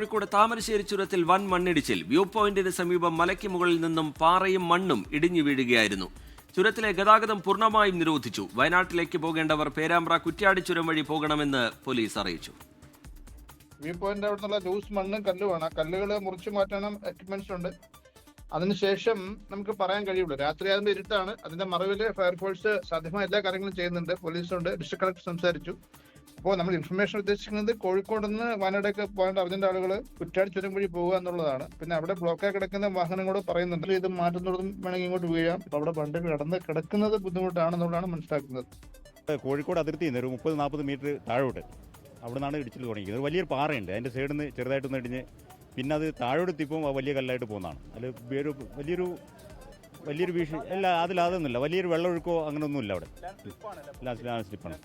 കോഴിക്കോട് താമരശ്ശേരി ചുരത്തിൽ വൻ മണ്ണിടിച്ചിൽ. വ്യൂ പോയിന്റിന് സമീപം മലയ്ക്ക് മുകളിൽ നിന്നും പാറയും മണ്ണും ഇടിഞ്ഞു വീഴുകയായിരുന്നു. ചുരത്തിലെ ഗതാഗതം പൂർണമായും നിരോധിച്ചു. വയനാട്ടിലേക്ക് പോകേണ്ടവർ പേരാമ്പ്ര കുറ്റ്യാടി ചുരം വഴി പോകണമെന്ന് പോലീസ് അറിയിച്ചു. വ്യൂ പോയിന്റ് അവിടെ നിന്നുള്ള ലൂസ് മണ്ണും ആ കല്ലുകൾ മുറിച്ചു മാറ്റണം എക്യുപ്മെന്റ്സ് ഉണ്ട്. അതിനുശേഷം നമുക്ക് പറയാൻ കഴിയുള്ളൂ. രാത്രി ആകുമ്പോൾ ഇരുട്ടാണ്. അതിന്റെ മറവിൽ ഫയർഫോഴ്സ് സാധ്യമായ എല്ലാ കാര്യങ്ങളും ചെയ്യുന്നുണ്ട്. പോലീസുണ്ട്. ഡിസ്ട്രിക്ട് കളക്ടർ സംസാരിച്ചു. അപ്പോൾ നമ്മൾ ഇൻഫർമേഷൻ ഉദ്ദേശിക്കുന്നത് കോഴിക്കോട് നിന്ന് വയനാടേക്ക് പോകേണ്ട അർജന്റ് ആളുകൾ കുറ്റാടി ചുരം വഴി പോകുക എന്നുള്ളതാണ്. പിന്നെ അവിടെ ബ്ലോക്കായി കിടക്കുന്ന വാഹനങ്ങളോട് പറയുന്നുണ്ട്. ഇത് മാറ്റുന്നതും വേണമെങ്കിൽ ഇങ്ങോട്ട് വീഴാം. അപ്പൊ അവിടെ വണ്ടി കിടന്ന് കിടക്കുന്നത് ബുദ്ധിമുട്ടാണെന്നുള്ളതാണ് മനസ്സിലാക്കുന്നത്. കോഴിക്കോട് അതിർത്തി ഒരു മുപ്പത് നാൽപ്പത് മീറ്റർ താഴോട്ട്. അവിടെ നിന്നാണ് ഇടിച്ചിൽ തുടങ്ങിയത്. ഒരു വലിയൊരു പാറയുണ്ട്. അതിന്റെ സൈഡിൽ നിന്ന് ചെറുതായിട്ടൊന്ന് ഇടിഞ്ഞ് പിന്നെ അത് താഴോട്ട് എത്തിയപ്പോൾ വലിയ കല്ലായിട്ട് പോകുന്നതാണ്. അതിൽ വലിയൊരു വലിയൊരു ഭീഷണി അല്ല അതിൽ അതൊന്നുമില്ല. വലിയൊരു വെള്ളമൊഴുക്കോ അങ്ങനെയൊന്നുമില്ല അവിടെ. ലാൻഡ് സ്ലിപ്പാണ്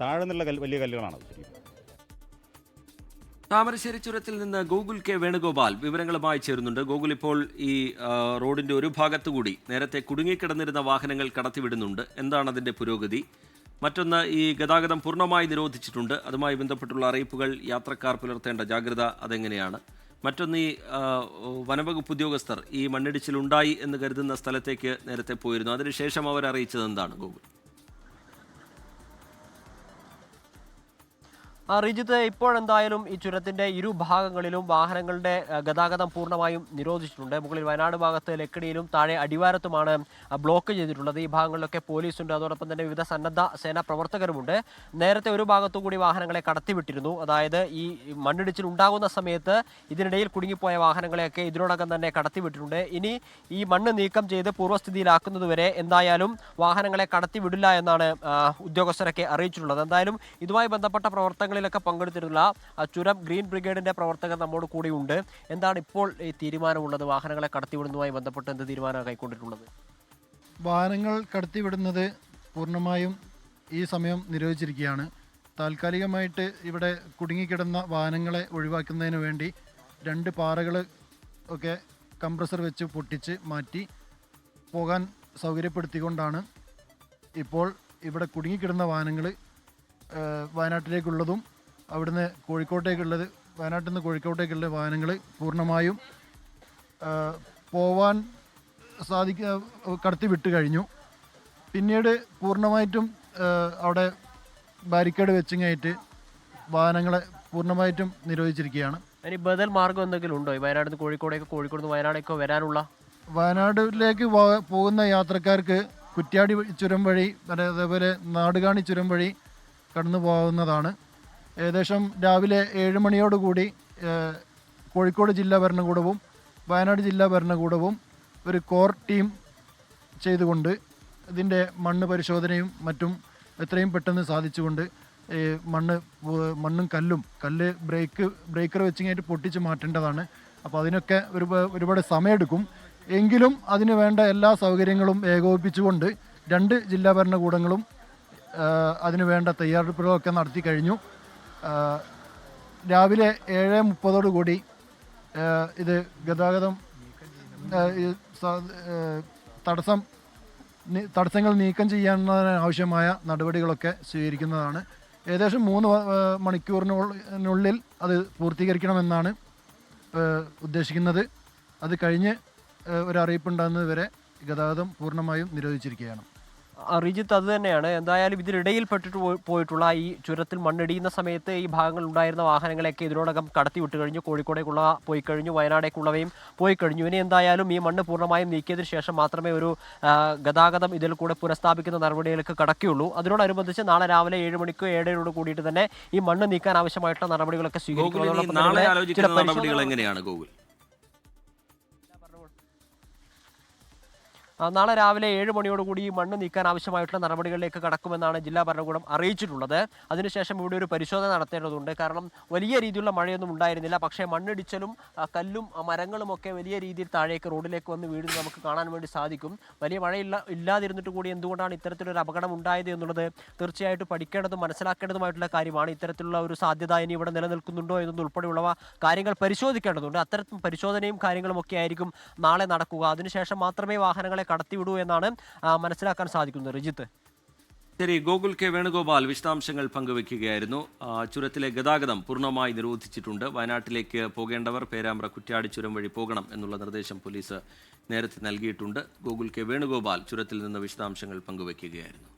താഴെ നിന്നുള്ള വലിയ കല്ലുകളാണ് താമരശ്ശേരി ചുരത്തിൽ നിന്ന് ഗൂഗിൾ കെ വേണുഗോപാൽ വിവരങ്ങളുമായി ചേരുന്നുണ്ട്. ഗൂഗിൾ ഇപ്പോൾ ഈ റോഡിന്റെ ഒരു ഭാഗത്തുകൂടി നേരത്തെ കുടുങ്ങിക്കിടന്നിരുന്ന വാഹനങ്ങൾ കടത്തിവിടുന്നുണ്ട്. എന്താണ് അതിന്റെ പുരോഗതി? മറ്റൊന്ന് ഈ ഗതാഗതം പൂർണമായി നിരോധിച്ചിട്ടുണ്ട്. അതുമായി ബന്ധപ്പെട്ടുള്ള അറിയിപ്പുകൾ യാത്രക്കാർ പുലർത്തേണ്ട ജാഗ്രത അതെങ്ങനെയാണ്? മറ്റൊന്ന് ഈ വനവകുപ്പ് ഉദ്യോഗസ്ഥർ ഈ മണ്ണിടിച്ചിൽ ഉണ്ടായി എന്ന് കരുതുന്ന സ്ഥലത്തേക്ക് നേരത്തെ പോയിരുന്നു. അതിനുശേഷം അവർ അറിയിച്ചത് എന്താണ് ഗൂഗിൾ റിജിത്ത് ഇപ്പോഴെന്തായാലും ഈ ചുരത്തിന്റെ ഇരുഭാഗങ്ങളിലും വാഹനങ്ങളുടെ ഗതാഗതം പൂർണമായും നിരോധിച്ചിട്ടുണ്ട്. മുകളിൽ വയനാട് ഭാഗത്ത് ലക്കിടിയിലും താഴെ അടിവാരത്തുമാണ് ബ്ലോക്ക് ചെയ്തിട്ടുള്ളത്. ഈ ഭാഗങ്ങളിലൊക്കെ പോലീസുണ്ട്. അതോടൊപ്പം തന്നെ വിവിധ സന്നദ്ധ സേനാ പ്രവർത്തകരുമുണ്ട്. നേരത്തെ ഒരു ഭാഗത്തു കൂടി വാഹനങ്ങളെ കടത്തിവിട്ടിരുന്നു. അതായത് ഈ മണ്ണിടിച്ചിൽ ഉണ്ടാകുന്ന സമയത്ത് ഇതിനിടയിൽ കുടുങ്ങിപ്പോയ വാഹനങ്ങളെയൊക്കെ ഇതിനോടകം തന്നെ കടത്തിവിട്ടിട്ടുണ്ട്. ഇനി ഈ മണ്ണ് നീക്കം ചെയ്ത് പൂർവസ്ഥിതിയിലാക്കുന്നതുവരെ എന്തായാലും വാഹനങ്ങളെ കടത്തിവിടില്ല എന്നാണ് ഉദ്യോഗസ്ഥരൊക്കെ അറിയിച്ചിട്ടുള്ളത്. എന്തായാലും ഇതുമായി ബന്ധപ്പെട്ട പ്രവർത്തനങ്ങളിലൊക്കെ പങ്കെടുത്തിരുന്ന ആ, ചുരം ഗ്രീൻ ബ്രിഗേഡിന്റെ പ്രവർത്തകർ നമ്മോട് കൂടിയുണ്ട്. എന്താണ് ഇപ്പോൾ ഈ തീരുമാനമുള്ളത്? വാഹനങ്ങളെ കടത്തിവിടുന്നതുമായി ബന്ധപ്പെട്ട് എന്ത് തീരുമാനമാണ് കൈക്കൊണ്ടിട്ടുള്ളത്? വാഹനങ്ങൾ കടത്തിവിടുന്നത് പൂർണമായും ഈ സമയം നിരോധിച്ചിരിക്കുകയാണ്. താൽക്കാലികമായിട്ട് ഇവിടെ കുടുങ്ങിക്കിടന്ന വാഹനങ്ങളെ ഒഴിവാക്കുന്നതിന് വേണ്ടി രണ്ട് പാറകൾ ഒക്കെ കംപ്രസർ വെച്ച് പൊട്ടിച്ച് മാറ്റി പോകാൻ സൗകര്യപ്പെടുത്തിക്കൊണ്ടാണ് ഇപ്പോൾ ഇവിടെ കുടുങ്ങിക്കിടന്ന വാഹനങ്ങൾ വയനാട്ടിലേക്കുള്ളതും അവിടുന്ന് കോഴിക്കോട്ടേക്കുള്ളത് വയനാട്ടിൽ നിന്ന് കോഴിക്കോട്ടേക്കുള്ള വാഹനങ്ങൾ പൂർണമായും പോവാൻ സാധിക്ക കടത്തി വിട്ട് കഴിഞ്ഞു. പിന്നീട് പൂർണമായിട്ടും അവിടെ ബാരിക്കേഡ് വെച്ചിങ്ങായിട്ട് വാഹനങ്ങളെ പൂർണമായിട്ടും നിരോധിച്ചിരിക്കുകയാണ്. ഇനി ബദൽ മാർഗം എന്തെങ്കിലും ഉണ്ടോ? ഈ വയനാട് നിന്ന് കോഴിക്കോടേക്കോ കോഴിക്കോട് നിന്ന് വയനാടേക്കോ വരാനുള്ള? വയനാട്ടിലേക്ക് പോകുന്ന യാത്രക്കാർക്ക് കുറ്റ്യാടി ചുരം വഴി അതെ- അതേപോലെ നാടുകാണി ചുരം വഴി കടന്നു പോകുന്നതാണ് ഏകദേശം രാവിലെ ഏഴ് മണിയോടുകൂടി കോഴിക്കോട് ജില്ലാ ഭരണകൂടവും വയനാട് ജില്ലാ ഭരണകൂടവും ഒരു കോർ ടീം ചെയ്തുകൊണ്ട് ഇതിന്റെ മണ്ണ് പരിശോധനയും മറ്റും എത്രയും പെട്ടെന്ന് സാധിച്ചുകൊണ്ട് മണ്ണ് മണ്ണും കല്ലും കല്ല് ബ്രേക്ക് ബ്രേക്കർ വെച്ചിങ്ങായിട്ട് പൊട്ടിച്ച് മാറ്റേണ്ടതാണ്. അപ്പോൾ അതിനൊക്കെ ഒരു ഒരുപാട് സമയമെടുക്കും. എങ്കിലും അതിന് വേണ്ട എല്ലാ സൗകര്യങ്ങളും ഏകോപിപ്പിച്ചുകൊണ്ട് രണ്ട് ജില്ലാ ഭരണകൂടങ്ങളും അതിന് വേണ്ട തയ്യാറെടുപ്പുകളൊക്കെ നടത്തി കഴിഞ്ഞു. രാവിലെ ഏഴ് മുപ്പതോടുകൂടി കൂടി ഇത് ഗതാഗതം തടസ്സം തടസ്സങ്ങൾ നീക്കം ചെയ്യാവുന്നതിന് ആവശ്യമായ നടപടികളൊക്കെ സ്വീകരിക്കുന്നതാണ്. ഏകദേശം മൂന്ന് മണിക്കൂറിനുള്ളിൽ അത് പൂർത്തീകരിക്കണമെന്നാണ് ഉദ്ദേശിക്കുന്നത്. അത് കഴിഞ്ഞ് ഒരറിയിപ്പുണ്ടാകുന്നതുവരെ ഗതാഗതം പൂർണമായും നിരോധിച്ചിരിക്കുകയാണ്. റിജിത്ത് അത് തന്നെയാണ്. എന്തായാലും ഇതിനിടയിൽ പെട്ടിട്ട് പോയി- പോയിട്ടുള്ള ഈ ചുരത്തിൽ മണ്ണിടിയുന്ന സമയത്ത് ഈ ഭാഗങ്ങളിൽ ഉണ്ടായിരുന്ന വാഹനങ്ങളെയൊക്കെ ഇതിനോടകം കടത്തി വിട്ട് കഴിഞ്ഞു. കോഴിക്കോടേക്കുള്ള പോയി കഴിഞ്ഞു. വയനാടേക്കുള്ളവയും പോയി കഴിഞ്ഞു. ഇനി എന്തായാലും ഈ മണ്ണ് പൂർണമായും നീക്കിയതിനു ശേഷം മാത്രമേ ഒരു ഗതാഗതം ഇതിൽ കൂടെ പുനഃസ്ഥാപിക്കുന്ന നടപടികൾക്ക് കടക്കുകയുള്ളൂ. അതിനോടനുബന്ധിച്ച് നാളെ രാവിലെ ഏഴ് മണിക്കോ ഏഴരയോട് കൂടിയിട്ട് തന്നെ ഈ മണ്ണ് നീക്കാൻ ആവശ്യമായിട്ടുള്ള നടപടികളൊക്കെ നാളെ ചില ആലോചിക്കുന്ന പരിശോധന- എങ്ങനെയാണ് ഗൂഗിൾ നാളെ രാവിലെ ഏഴ് മണിയോടുകൂടി ഈ മണ്ണ് നീക്കാൻ ആവശ്യമായിട്ടുള്ള നടപടികളിലേക്ക് കടക്കുമെന്നാണ് ജില്ലാ ഭരണകൂടം അറിയിച്ചിട്ടുള്ളത്. അതിനുശേഷം ഇവിടെ ഒരു പരിശോധന നടത്തേണ്ടതുണ്ട്. കാരണം വലിയ രീതിയിലുള്ള മഴയൊന്നും ഉണ്ടായിരുന്നില്ല. പക്ഷേ മണ്ണിടിച്ചലും കല്ലും മരങ്ങളും ഒക്കെ വലിയ രീതിയിൽ താഴേക്ക് റോഡിലേക്ക് വന്ന് വീഴുന്നത് നമുക്ക് കാണാൻ വേണ്ടി സാധിക്കും. വലിയ മഴയില്ല ഇല്ലാതിരുന്നിട്ട് കൂടി എന്തുകൊണ്ടാണ് ഇത്തരത്തിലൊരു അപകടം ഉണ്ടായത് എന്നുള്ളത് തീർച്ചയായിട്ടും പഠിക്കേണ്ടതും മനസ്സിലാക്കേണ്ടതുമായിട്ടുള്ള കാര്യമാണ്. ഇത്തരത്തിലുള്ള ഒരു സാധ്യത ഇനി ഇവിടെ നിലനിൽക്കുന്നുണ്ടോ എന്നതുൾപ്പെടെയുള്ളവ കാര്യങ്ങൾ പരിശോധിക്കേണ്ടതുണ്ട്. അത്തരത്തിൽ പരിശോധനയും കാര്യങ്ങളും ഒക്കെ ആയിരിക്കും നാളെ നടക്കുക. അതിനുശേഷം മാത്രമേ വാഹനങ്ങളെ കടത്തിവിടൂ എന്നാണ് മനസ്സിലാക്കാൻ സാധിക്കുന്നത്. റിജിത്ത്. ശരി ഗോകുൽ കെ വേണുഗോപാൽ വിശദാംശങ്ങൾ പങ്കുവെക്കുകയായിരുന്നു. ചുരത്തിലെ ഗതാഗതം പൂർണമായി നിരോധിച്ചിട്ടുണ്ട്. വയനാട്ടിലേക്ക് പോകേണ്ടവർ പേരാമ്പ്ര കുറ്റ്യാടി ചുരം വഴി പോകണം എന്നുള്ള നിർദ്ദേശം പോലീസ് നേരത്തെ നൽകിയിട്ടുണ്ട്. ഗോകുൽ കെ വേണുഗോപാൽ ചുരത്തിൽ നിന്ന് വിശദാംശങ്ങൾ പങ്കുവയ്ക്കുകയായിരുന്നു